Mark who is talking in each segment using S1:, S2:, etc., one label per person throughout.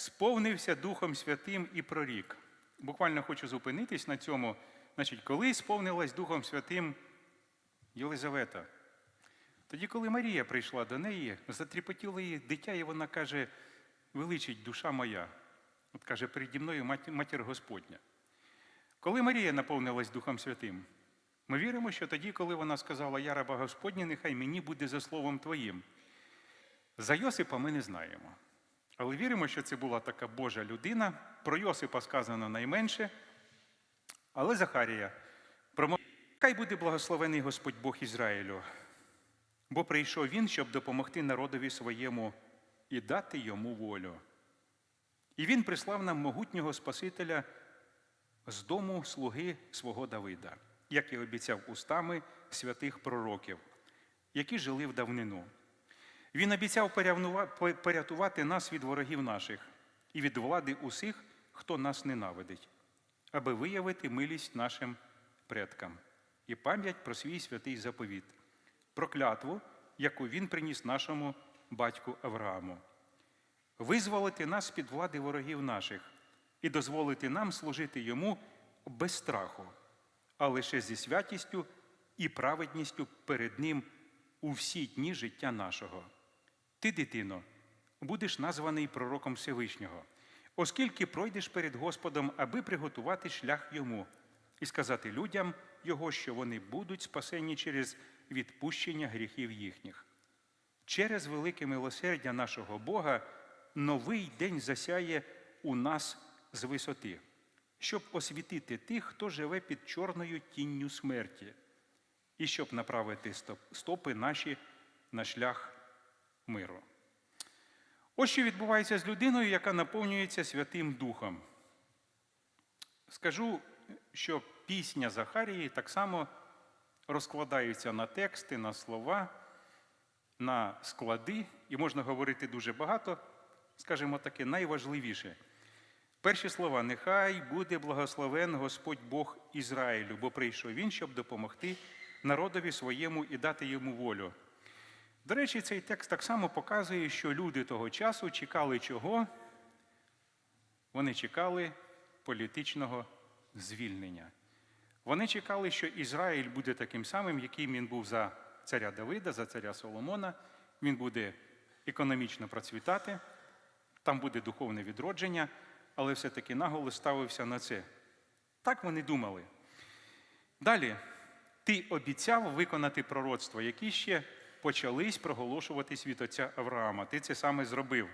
S1: сповнився Духом Святим і прорік. Буквально хочу зупинитись на цьому. Значить, коли сповнилась Духом Святим Єлизавета? Тоді, коли Марія прийшла до неї, затріпотіло її дитя, і вона каже: величить душа моя. От каже, переді мною матір Господня. Коли Марія наповнилась Духом Святим, ми віримо, що тоді, коли вона сказала, я раба Господня, нехай мені буде за словом Твоїм. За Йосипа ми не знаємо. Але віримо, що це була така Божа людина. Про Йосипа сказано найменше. Але Захарія промовив, хай буде благословений Господь Бог Ізраїлю, бо прийшов він, щоб допомогти народові своєму і дати йому волю. І він прислав нам могутнього Спасителя з дому слуги свого Давида, як і обіцяв устами святих пророків, які жили в давнину. Він обіцяв порятувати нас від ворогів наших і від влади усіх, хто нас ненавидить, аби виявити милість нашим предкам і пам'ять про свій святий заповіт, про клятву, яку він приніс нашому батьку Аврааму, визволити нас під влади ворогів наших і дозволити нам служити йому без страху, а лише зі святістю і праведністю перед Ним у всі дні життя нашого. Ти, дитино, будеш названий пророком Всевишнього, оскільки пройдеш перед Господом, аби приготувати шлях йому і сказати людям Його, що вони будуть спасені через відпущення гріхів їхніх. Через велике милосердя нашого Бога новий день засяє у нас з висоти, щоб освітити тих, хто живе під чорною тінню смерті, і щоб направити стопи наші на шлях миру. Ось що відбувається з людиною, яка наповнюється Святим Духом. Скажу, що пісня Захарії так само розкладається на тексти, на слова, на склади, і можна говорити дуже багато, скажімо таке, найважливіше. Перші слова: нехай буде благословен Господь Бог Ізраїлю, бо прийшов він, щоб допомогти народові своєму і дати йому волю. До речі, цей текст так само показує, що люди того часу чекали чого? Вони чекали політичного звільнення. Вони чекали, що Ізраїль буде таким самим, яким він був за царя Давида, за царя Соломона. Він буде економічно процвітати, там буде духовне відродження, але все-таки наголос ставився на це. Так вони думали. Далі, ти обіцяв виконати пророцтва, які ще почались проголошуватись від отця Авраама. Ти це саме зробив.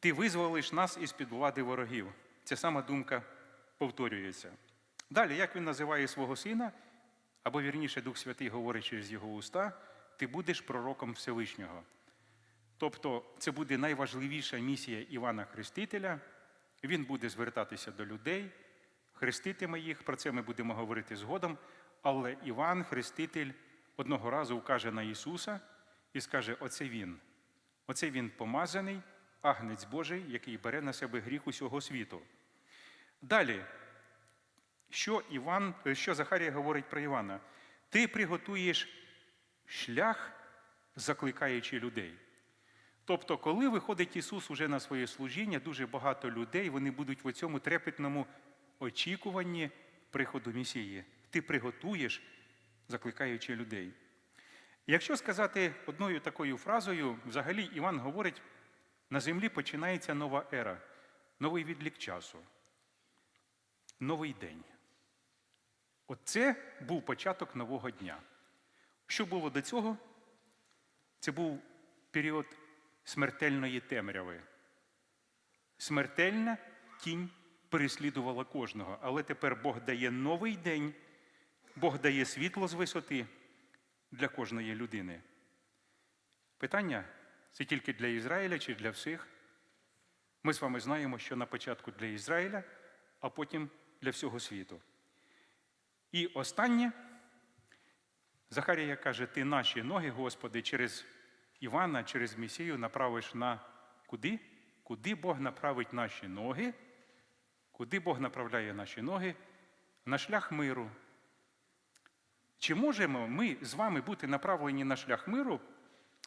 S1: Ти визволиш нас із під влади ворогів. Ця сама думка повторюється. Далі, як він називає свого сина, або вірніше Дух Святий говорить через його уста, ти будеш пророком Всевишнього. Тобто це буде найважливіша місія Івана Хрестителя. Він буде звертатися до людей, хреститиме їх, про це ми будемо говорити згодом. Але Іван, Хреститель, одного разу вкаже на Ісуса і скаже: Оце Він. Оце Він помазаний, агнець Божий, який бере на себе гріх усього світу. Далі, що Іван, що Захарія говорить про Івана? Ти приготуєш шлях, закликаючи людей. Тобто, коли виходить Ісус уже на своє служіння, дуже багато людей вони будуть в цьому трепетному очікуванні приходу Месії. Ти приготуєш, закликаючи людей. Якщо сказати одною такою фразою, взагалі Іван говорить, на землі починається нова ера, новий відлік часу, новий день. Оце був початок нового дня. Що було до цього? Це був період смертельної темряви. Смертельна тінь переслідувала кожного, але тепер Бог дає новий день, Бог дає світло з висоти для кожної людини. Питання це тільки для Ізраїля чи для всіх? Ми з вами знаємо, що на початку для Ізраїля, а потім для всього світу. І останнє, Захарія каже: Ти наші ноги, Господи, через Івана, через Месію направиш на куди? Куди Бог направить наші ноги? Куди Бог направляє наші ноги? На шлях миру. Чи можемо ми з вами бути направлені на шлях миру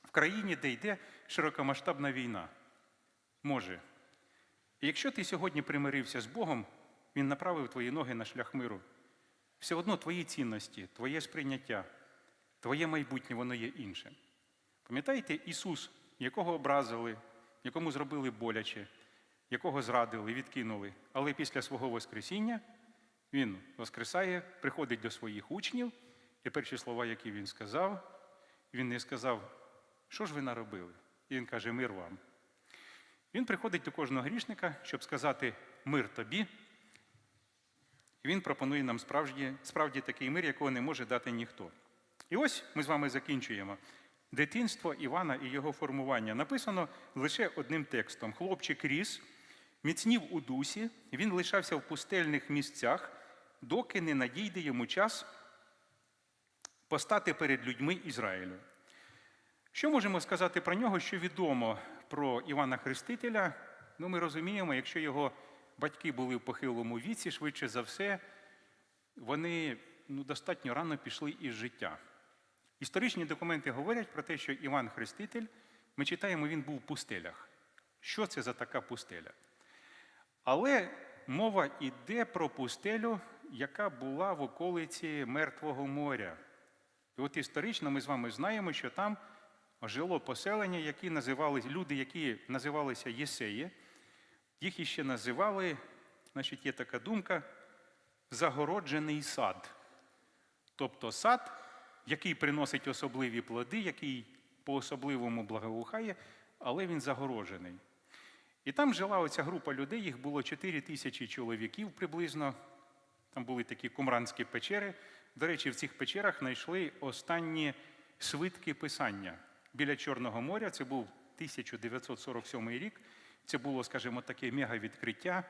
S1: в країні, де йде широкомасштабна війна? Може. І якщо ти сьогодні примирився з Богом, Він направив твої ноги на шлях миру. Все одно твої цінності, твоє сприйняття, твоє майбутнє, воно є інше. Пам'ятаєте, Ісус, якого образили, якому зробили боляче, якого зрадили, відкинули, але після свого Воскресіння Він воскресає, приходить до своїх учнів, і перші слова, які він сказав, він не сказав, що ж ви наробили? І він каже, мир вам. Він приходить до кожного грішника, щоб сказати мир тобі. І він пропонує нам справді, справді такий мир, якого не може дати ніхто. І ось ми з вами закінчуємо. Дитинство Івана і його формування написано лише одним текстом. Хлопчик ріс, міцнів у дусі, він лишався в пустельних місцях, доки не надійде йому час постати перед людьми Ізраїлю. Що можемо сказати про нього, що відомо про Івана Хрестителя? Ну, ми розуміємо, якщо його батьки були в похилому віці, швидше за все, вони ну, достатньо рано пішли із життя. Історичні документи говорять про те, що Іван Хреститель, ми читаємо, він був в пустелях. Що це за така пустеля? Але мова йде про пустелю, яка була в околиці Мертвого моря. І от історично ми з вами знаємо, що там жило поселення, які називалися, люди, які називалися Єсеї. Їх іще називали, значить, є така думка, загороджений сад. Тобто сад, який приносить особливі плоди, який по-особливому благоухає, але він загороджений. І там жила оця група людей, їх було 4 тисячі чоловіків приблизно. Там були такі кумранські печери. До речі, в цих печерах знайшли останні свитки писання біля Чорного моря. Це був 1947 рік. Це було, скажімо, таке мегавідкриття,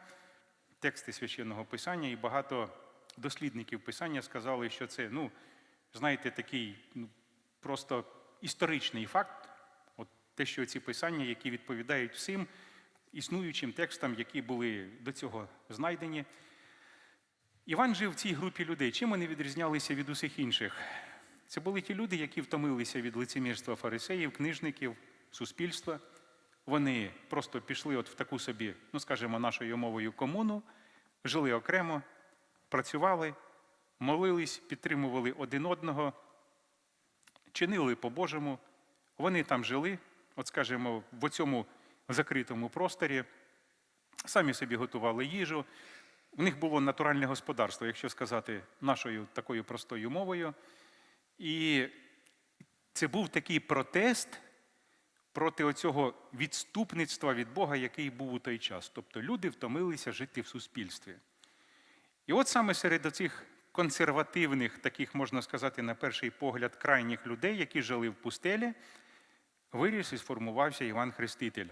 S1: тексти священного писання, і багато дослідників писання сказали, що це, ну, знаєте, такий ну, просто історичний факт, от те, що ці писання, які відповідають всім існуючим текстам, які були до цього знайдені. Іван жив в цій групі людей. Чим вони відрізнялися від усіх інших? Це були ті люди, які втомилися від лицемірства фарисеїв, книжників, суспільства. Вони просто пішли от в таку собі, ну скажімо, нашою мовою комуну, жили окремо, працювали, молились, підтримували один одного, чинили по-божому. Вони там жили, от скажімо, в цьому закритому просторі, самі собі готували їжу. У них було натуральне господарство, якщо сказати нашою такою простою мовою. І це був такий протест проти оцього відступництва від Бога, який був у той час. Тобто люди втомилися жити в суспільстві. І от саме серед оцих консервативних, таких, можна сказати, на перший погляд, крайніх людей, які жили в пустелі, виріс і сформувався Іван Хреститель.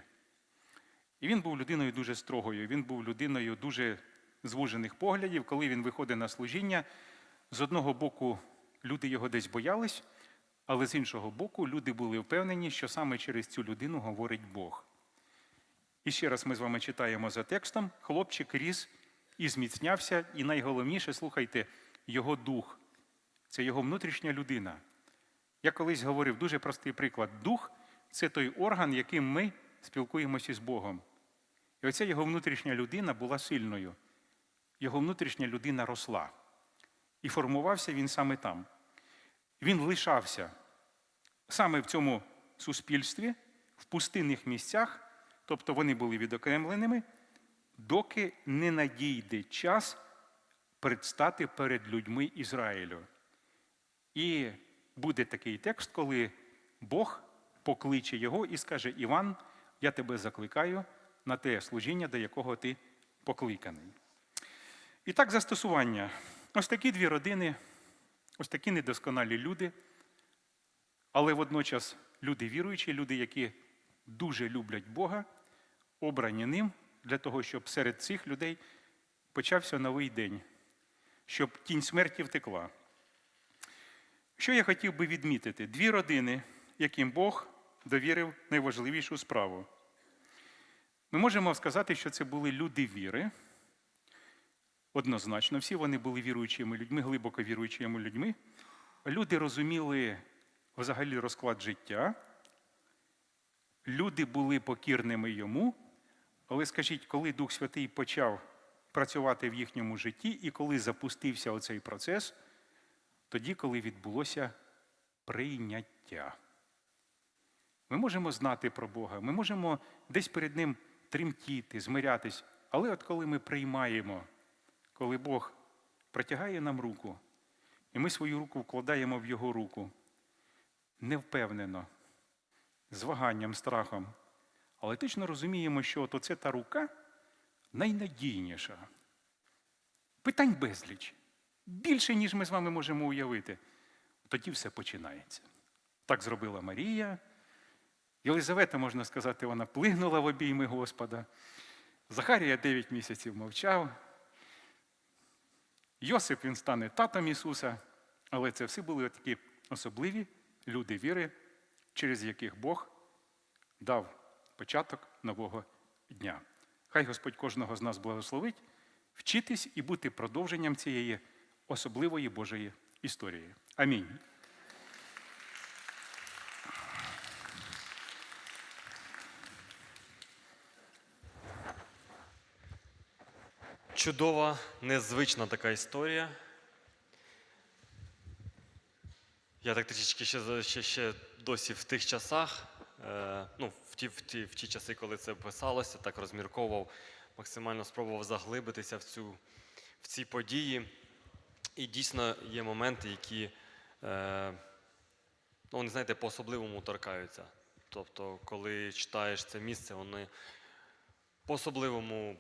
S1: І він був людиною дуже строгою, він був людиною дуже звужених поглядів, коли він виходить на служіння. З одного боку, люди його десь боялись, але з іншого боку, люди були впевнені, що саме через цю людину говорить Бог. І ще раз ми з вами читаємо за текстом: хлопчик ріс і зміцнявся, і найголовніше, слухайте, його дух це його внутрішня людина. Я колись говорив дуже простий приклад: дух це той орган, яким ми спілкуємося з Богом. І оця його внутрішня людина була сильною. Його внутрішня людина росла. І формувався він саме там. Він лишався саме в цьому суспільстві, в пустинних місцях, тобто вони були відокремленими, доки не надійде час предстати перед людьми Ізраїлю. І буде такий текст, коли Бог покличе його і скаже: Іван, я тебе закликаю на те служіння, до якого ти покликаний. І так, застосування. Ось такі дві родини, ось такі недосконалі люди, але водночас люди віруючі, люди, які дуже люблять Бога, обрані ним для того, щоб серед цих людей почався новий день, щоб тінь смерті втекла. Що я хотів би відмітити? Дві родини, яким Бог довірив найважливішу справу. Ми можемо сказати, що це були люди віри. Однозначно, всі вони були віруючими людьми, глибоко віруючими людьми. Люди розуміли взагалі розклад життя. Люди були покірними йому, Але скажіть, коли Дух Святий почав працювати в їхньому житті і коли запустився оцей процес, тоді, коли відбулося прийняття. Ми можемо знати про Бога, ми можемо десь перед Ним тремтіти, змирятись, але от коли ми приймаємо, коли Бог протягає нам руку, і ми свою руку вкладаємо в Його руку, невпевнено, з ваганням, страхом, але точно розуміємо, що от оце та рука найнадійніша. Питань безліч. Більше, ніж ми з вами можемо уявити. Тоді все починається. Так зробила Марія. Єлизавета, можна сказати, вона плигнула в обійми Господа. Захарія 9 місяців мовчав. Йосип він стане татом Ісуса, але це все були такі особливі люди віри, через яких Бог дав початок нового дня. Хай Господь кожного з нас благословить вчитись і бути продовженням цієї особливої Божої історії. Амінь.
S2: Чудова, незвична така історія. Я так трішечки ще, ще, ще досі в тих часах, е, ну, в ті, в, ті, в ті часи, коли це писалося, так розмірковував, максимально спробував заглибитися в, цю, в ці події. І дійсно є моменти, які, е, ну, вони, знаєте, по-особливому торкаються. Тобто, коли читаєш це місце, вони по-особливому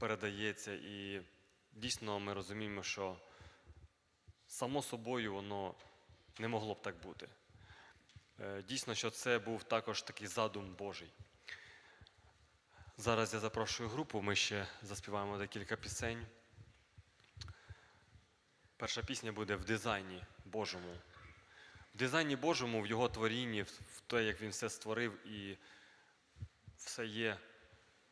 S2: передається, і дійсно ми розуміємо, що само собою воно не могло б так бути. Е, Дійсно, що це був також такий задум Божий. Зараз я запрошую групу, ми ще заспіваємо декілька пісень. Перша пісня буде в дизайні Божому. В дизайні Божому, в його творінні, в те, як він все створив і все є,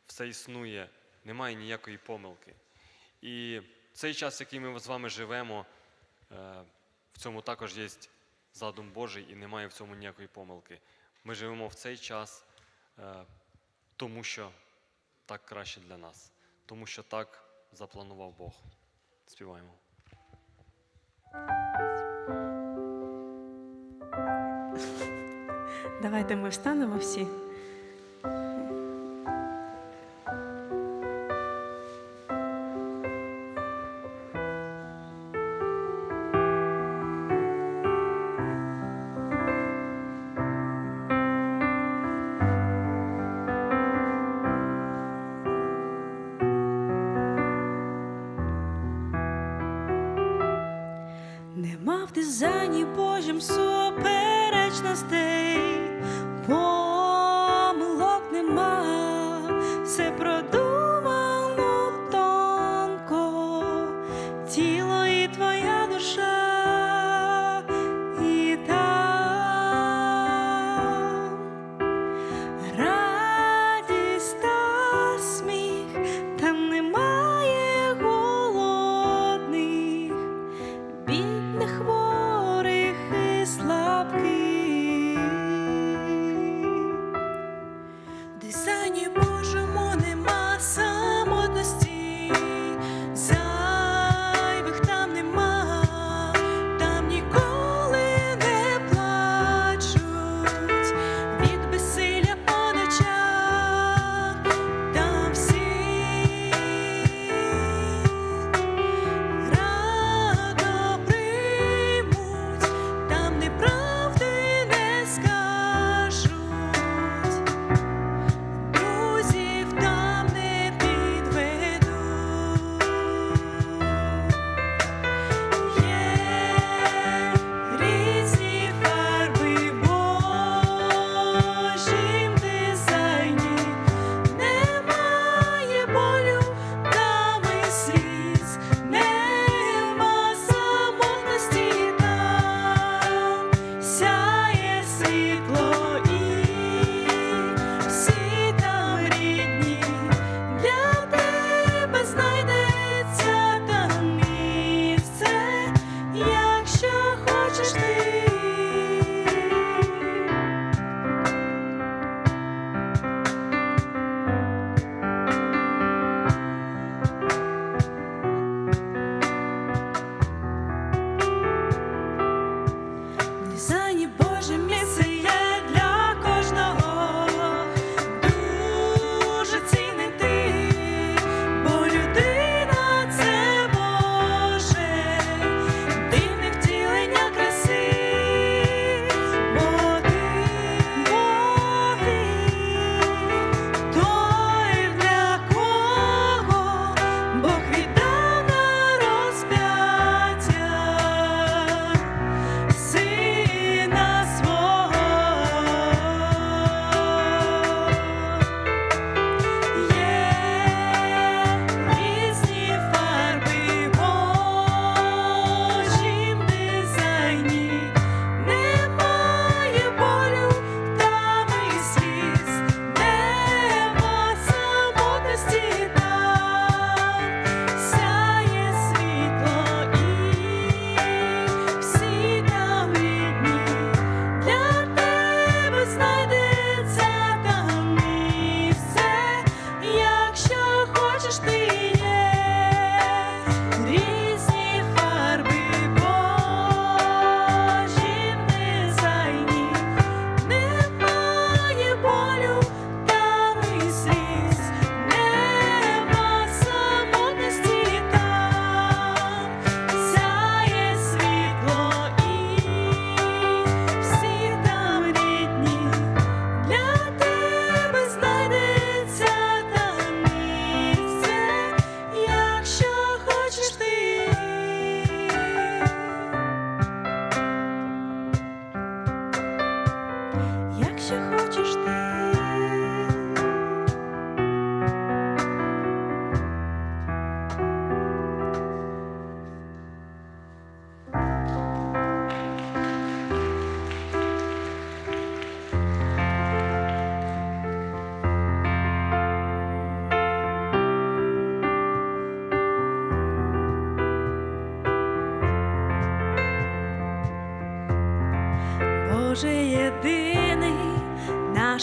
S2: все існує, немає ніякої помилки. І цей час, який ми з вами живемо, е, в цьому також є задум Божий і немає в цьому ніякої помилки. Ми живемо в цей час, е, тому що так краще для нас, тому що так запланував Бог. Співаємо.
S3: Давайте ми встанемо всі. суперечностей,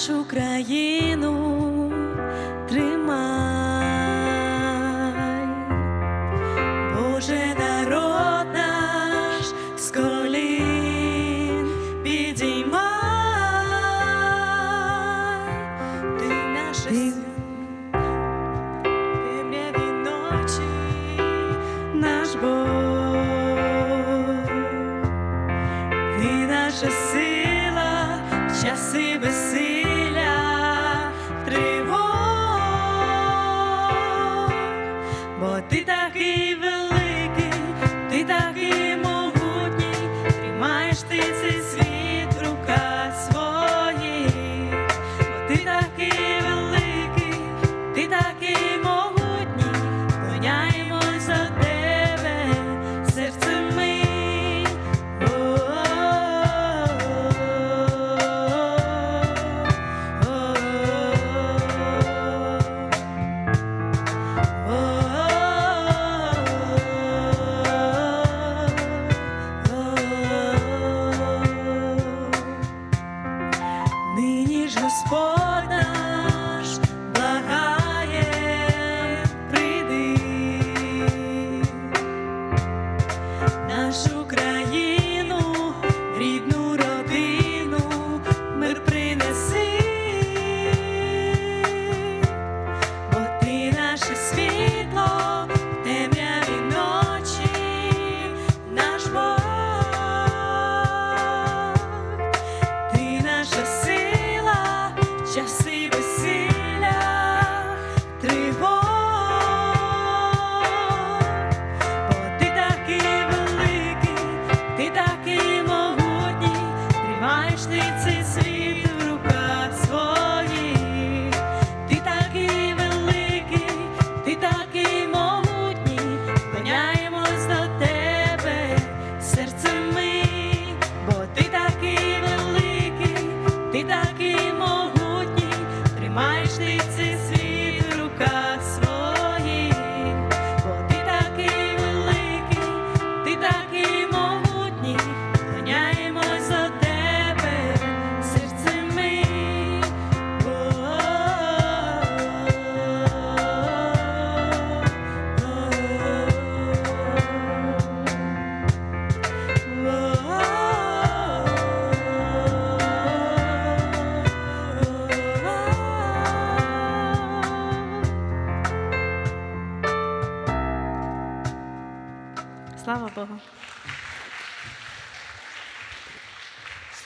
S3: Нашу країну тримай. Боже народ наш з колін підіймай, ти наше світло, темряві ночі, наш Бог, ти наша сила, часи безсилля,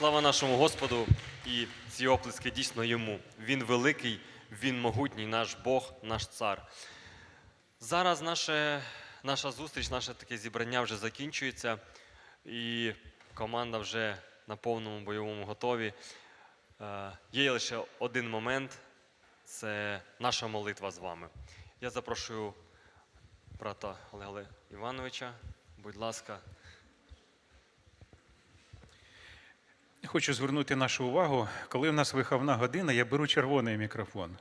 S3: Слава
S2: нашому Господу і ці оплески дійсно йому. Він великий, він могутній, наш Бог, наш цар. Зараз наше, наша зустріч, наше таке зібрання вже закінчується, і команда вже на повному бойовому готові. Е, Є лише один момент це наша молитва з вами. Я запрошую брата Олега Івановича. Будь ласка,
S1: Хочу звернути нашу увагу, коли в нас виховна година, я беру червоний мікрофон.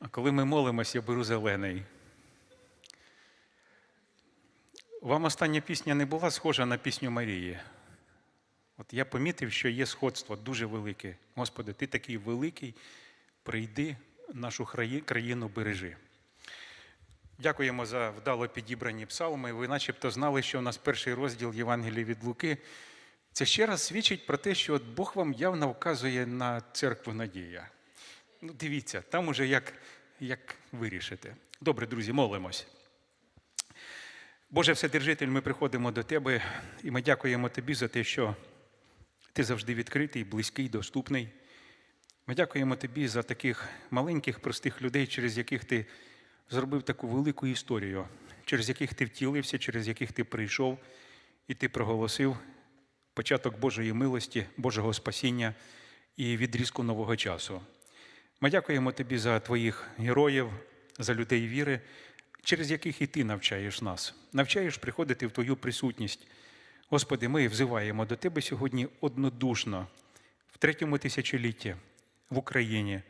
S1: А коли ми молимось, я беру зелений. Вам остання пісня не була схожа на пісню Марії. От я помітив, що є сходство дуже велике. Господи, ти такий великий, прийди, нашу країну бережи. Дякуємо за вдало підібрані псалми. Ви начебто знали, що у нас перший розділ Євангелія від Луки. Це ще раз свідчить про те, що от Бог вам явно вказує на церкву Надія. Ну, дивіться, там уже як, як вирішите. Добре, друзі, молимось. Боже Вседержитель, ми приходимо до Тебе і ми дякуємо Тобі за те, що Ти завжди відкритий, близький, доступний. Ми дякуємо Тобі за таких маленьких, простих людей, через яких Ти зробив таку велику історію, через яких ти втілився, через яких ти прийшов, і ти проголосив початок Божої милості, Божого спасіння і відрізку нового часу. Ми дякуємо тобі за твоїх героїв, за людей віри, через яких і ти навчаєш нас, навчаєш приходити в твою присутність. Господи, ми взиваємо до Тебе сьогодні однодушно, в третьому тисячолітті в Україні,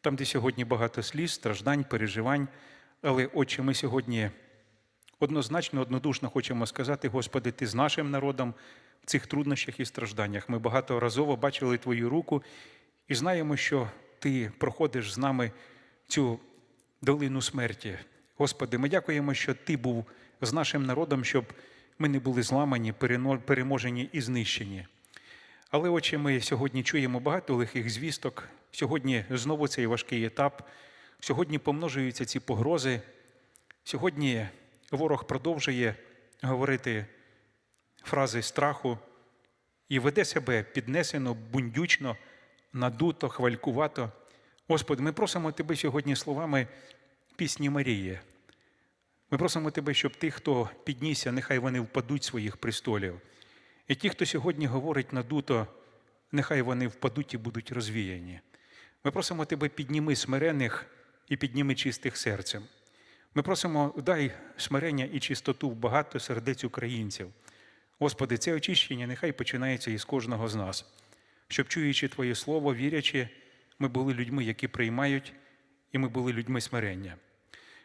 S1: там, де сьогодні багато сліз, страждань, переживань. Але, Отче, ми сьогодні однозначно, однодушно хочемо сказати, Господи, Ти з нашим народом цих труднощах і стражданнях. Ми багаторазово бачили Твою руку і знаємо, що Ти проходиш з нами цю долину смерті. Господи, ми дякуємо, що Ти був з нашим народом, щоб ми не були зламані, переможені і знищені. Але, отче, ми сьогодні чуємо багато лихих звісток. Сьогодні знову цей важкий етап. Сьогодні помножуються ці погрози. Сьогодні ворог продовжує говорити фрази страху і веде себе піднесено, бундючно, надуто, хвалькувато. Господи, ми просимо Тебе сьогодні словами пісні Марії. Ми просимо Тебе, щоб ті, хто піднісся, нехай вони впадуть своїх престолів. І ті, хто сьогодні говорить надуто, нехай вони впадуть і будуть розвіяні. Ми просимо Тебе, підніми смирених і підніми чистих серцем. Ми просимо, дай смирення і чистоту в багато сердець українців. Господи, це очищення нехай починається із кожного з нас, щоб, чуючи Твоє Слово, вірячи, ми були людьми, які приймають, і ми були людьми смирення.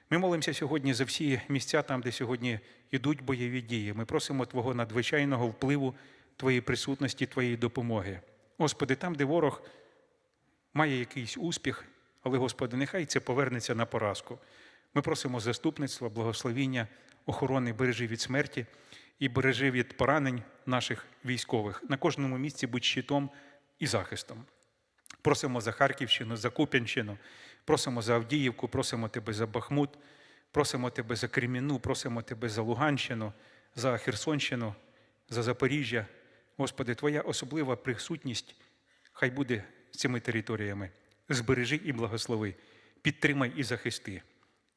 S1: Ми молимося сьогодні за всі місця, там, де сьогодні йдуть бойові дії. Ми просимо Твого надзвичайного впливу, Твоєї присутності, Твоєї допомоги. Господи, там, де ворог має якийсь успіх, але, Господи, нехай це повернеться на поразку. Ми просимо заступництва, благословіння, охорони, бережи від смерті і бережи від поранень наших військових. На кожному місці будь щитом і захистом. Просимо за Харківщину, за Куп'янщину, просимо за Авдіївку, просимо Тебе за Бахмут, просимо Тебе за Креміну, просимо Тебе за Луганщину, за Херсонщину, за Запоріжжя. Господи, Твоя особлива присутність хай буде цими територіями. Збережи і благослови, підтримай і захисти.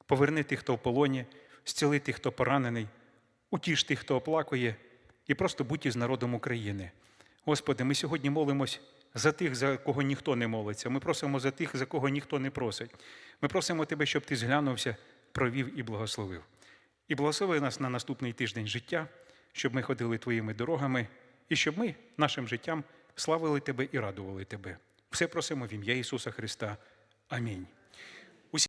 S1: Поверни тих, хто в полоні, зціли тих, хто поранений, утіш тих, хто оплакує, і просто будь із народом України. Господи, ми сьогодні молимось за тих, за кого ніхто не молиться. Ми просимо за тих, за кого ніхто не просить. Ми просимо Тебе, щоб Ти зглянувся, провів і благословив. І благослови нас на наступний тиждень життя, щоб ми ходили Твоїми дорогами і щоб ми нашим життям славили Тебе і радували Тебе. Все просимо в ім'я Ісуса Христа. Амінь.